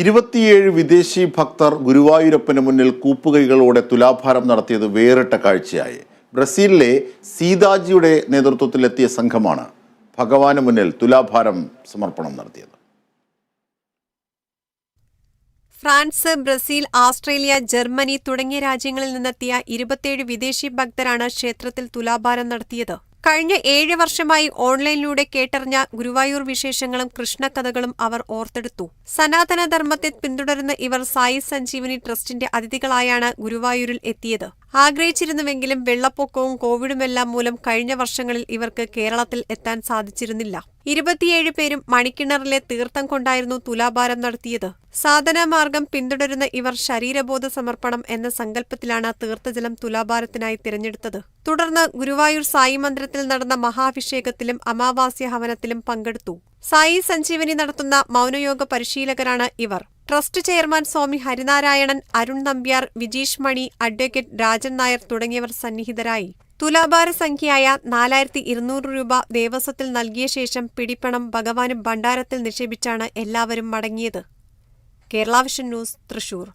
ഇരുപത്തിയേഴ് വിദേശി ഭക്തർ ഗുരുവായൂരപ്പന് മുന്നിൽ കൂപ്പുകൈകളോടെ തുലാഭാരം നടത്തിയത് വേറിട്ട കാഴ്ചയായി. ബ്രസീലിലെ സീതാജിയുടെ നേതൃത്വത്തിലെത്തിയ സംഘമാണ് ഭഗവാന് മുന്നിൽ തുലാഭാരം സമർപ്പണം നടത്തിയത്. ഫ്രാൻസ് ബ്രസീൽ ആസ്ട്രേലിയ ജർമ്മനി തുടങ്ങിയ രാജ്യങ്ങളിൽ നിന്നെത്തിയ ഇരുപത്തിയേഴ് വിദേശി ഭക്തരാണ് ക്ഷേത്രത്തിൽ തുലാഭാരം നടത്തിയത്. കഴിഞ്ഞ ഏഴ് വർഷമായി ഓൺലൈനിലൂടെ കേട്ടറിഞ്ഞ ഗുരുവായൂർ വിശേഷങ്ങളും കൃഷ്ണകഥകളും അവർ ഓർത്തെടുത്തു. സനാതനധർമ്മത്തെ പിന്തുടരുന്ന ഇവർ സായി സഞ്ജീവനി ട്രസ്റ്റിന്റെ അതിഥികളായാണ് ഗുരുവായൂരിൽ എത്തിയത്. ആഗ്രഹിച്ചിരുന്നുവെങ്കിലും വെള്ളപ്പൊക്കവും കോവിഡുമെല്ലാം മൂലം കഴിഞ്ഞ വർഷങ്ങളിൽ ഇവർക്ക് കേരളത്തിൽ എത്താൻ സാധിച്ചിരുന്നില്ല. ഇരുപത്തിയേഴ് പേരും മണിക്കിണറിലെ തീർത്ഥം കൊണ്ടായിരുന്നു തുലാഭാരം നടത്തിയത്. സാധനമാർഗം പിന്തുടരുന്ന ഇവർ ശരീരബോധ സമർപ്പണം എന്ന സങ്കല്പത്തിലാണ് തീർത്ഥജലം തുലാഭാരത്തിനായി തിരഞ്ഞെടുത്തത്. തുടർന്ന് ഗുരുവായൂർ സായി മന്ദിരത്തിൽ നടന്ന മഹാഭിഷേകത്തിലും അമാവാസ്യ ഹവനത്തിലും പങ്കെടുത്തു. സായി സഞ്ജീവനി നടത്തുന്ന മൗനയോഗ പരിശീലകരാണ് ഇവർ. Trust chairman Swami Harinarayanan Arun Nambiar Vijeesh Mani advocate Rajan Nair തുടങ്ങിയവർ സന്നിഹിതരായി. തുലാഭാര സംഖ്യയായ നാലായിരത്തി ഇരുന്നൂറ് രൂപ ദേവസ്വത്തിൽ നൽകിയ ശേഷം പിടിപ്പണം ഭഗവാനും ഭണ്ഡാരത്തിൽ നിക്ഷേപിച്ചാണ് എല്ലാവരും മടങ്ങിയത്. കേരളാവിഷൻ ന്യൂസ് തൃശൂർ.